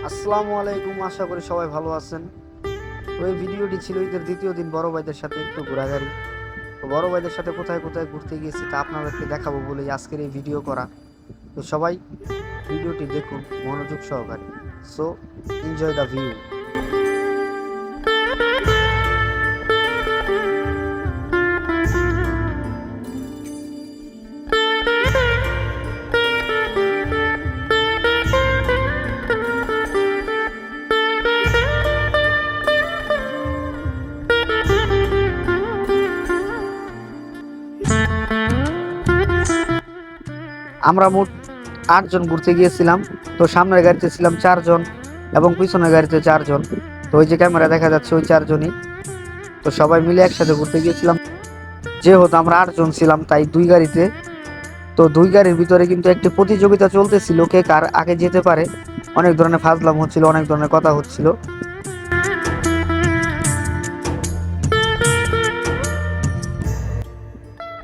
আসসালামু আলাইকুম, আশা করি সবাই ভালো আছেন। ওই ভিডিওটি ছিল ঈদের দ্বিতীয় দিন বড় ভাইদের সাথে একটু ঘোরাঘুরি। তো বড় ভাইদের সাথে কোথায় কোথায় ঘুরতে গিয়েছি তা আপনাদেরকে দেখাবো বলেই আজকের এই ভিডিও করা। তো সবাই ভিডিওটি দেখুন, মনোযোগ সহকারে। সো এনজয় দ্য ভিউ আমরা মোট আটজন ঘুরতে গিয়েছিলাম। তো সামনের গাড়িতে ছিলাম চারজন এবং পিছনের গাড়িতে চারজন। তো ওই যে ক্যামেরা দেখা যাচ্ছে ওই চারজনই। তো সবাই মিলে একসাথে ঘুরতে গিয়েছিলাম। যেহেতু আমরা আটজন ছিলাম তাই দুই গাড়িতে। তো দুই গাড়ির ভিতরে কিন্তু একটি প্রতিযোগিতা চলতেছিল, কে কার আগে যেতে পারে। অনেক ধরনের ফাজলাম হচ্ছিল, অনেক ধরনের কথা হচ্ছিল।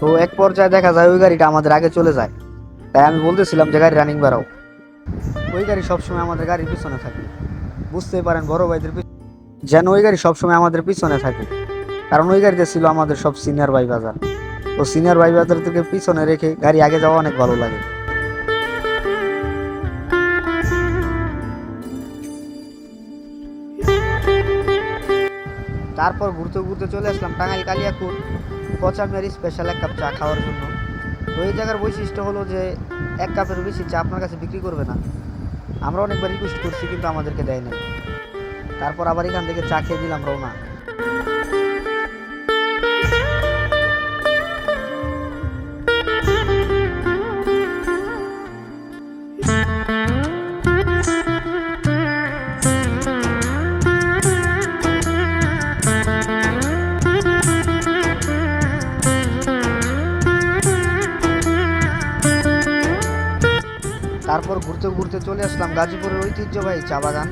তো এক পর্যায়ে দেখা যায় ওই গাড়িটা আমাদের আগে চলে যায়। তাই আমি বলতেছিলাম যে, গাড়ি রানিং বাড়াও। ওই গাড়ি সবসময় আমাদের গাড়ির পিছনে থাকে। বুঝতেই পারেন, বড় ভাইদের যেন ওই গাড়ি সবসময় আমাদের পিছনে থাকে। কারণ ওই গাড়িতে ছিল আমাদের সব সিনিয়র ভাই বাজার। তো সিনিয়র ভাই বাজার থেকে পিছনে রেখে গাড়ি আগে যাওয়া অনেক ভালো লাগে। তারপর ঘুরতে ঘুরতে চলে আসলাম টাঙ্গাইল কালিয়াকুর পচামের স্পেশাল এক কাপ চা খাওয়ার জন্য। তো এই জায়গার বৈশিষ্ট্য হলো যে এক কাপের বেশি চা আপনার কাছে বিক্রি করবে না। আমরা অনেকবার রিকোয়েস্ট করছি কিন্তু আমাদেরকে দেয় না তারপর আবার এখান থেকে চা খেয়ে দিলাম রওনা। তারপর ঘুরতে ঘুরতে চলে আসলাম গাজীপুরের ঐতিহ্যবাহী চা বাগান,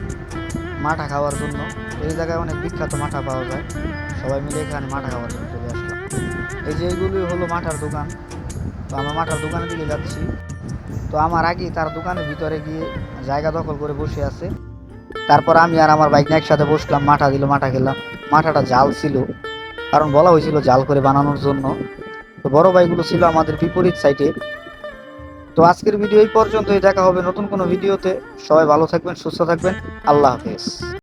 মাঠা খাওয়ার জন্য। এই জায়গায় অনেক বিখ্যাত মাঠা পাওয়া যায়। সবাই মিলে এখানে মাঠা খাওয়ার জন্য চলে আসলাম। এই যে এইগুলি হলো মাঠার দোকান। তো আমরা মাঠার দোকানের দিকে যাচ্ছি। তো আমার আগে তার দোকানের ভিতরে গিয়ে জায়গা দখল করে বসে আছে। তারপর আমি আর আমার বাইক নিয়ে একসাথে বসলাম, মাঠা দিল, মাঠা খেলাম। মাঠাটা জাল ছিল। কারণ বলা হয়েছিল জাল করে বানানোর জন্য। তো বড় বাইকগুলো ছিল আমাদের বিপরীত সাইডে তো আজকের ভিডিও এই পর্যন্তই, দেখা হবে নতুন কোনো ভিডিওতে সবাই ভালো থাকবেন, সুস্থ থাকবেন। আল্লাহ হাফেজ।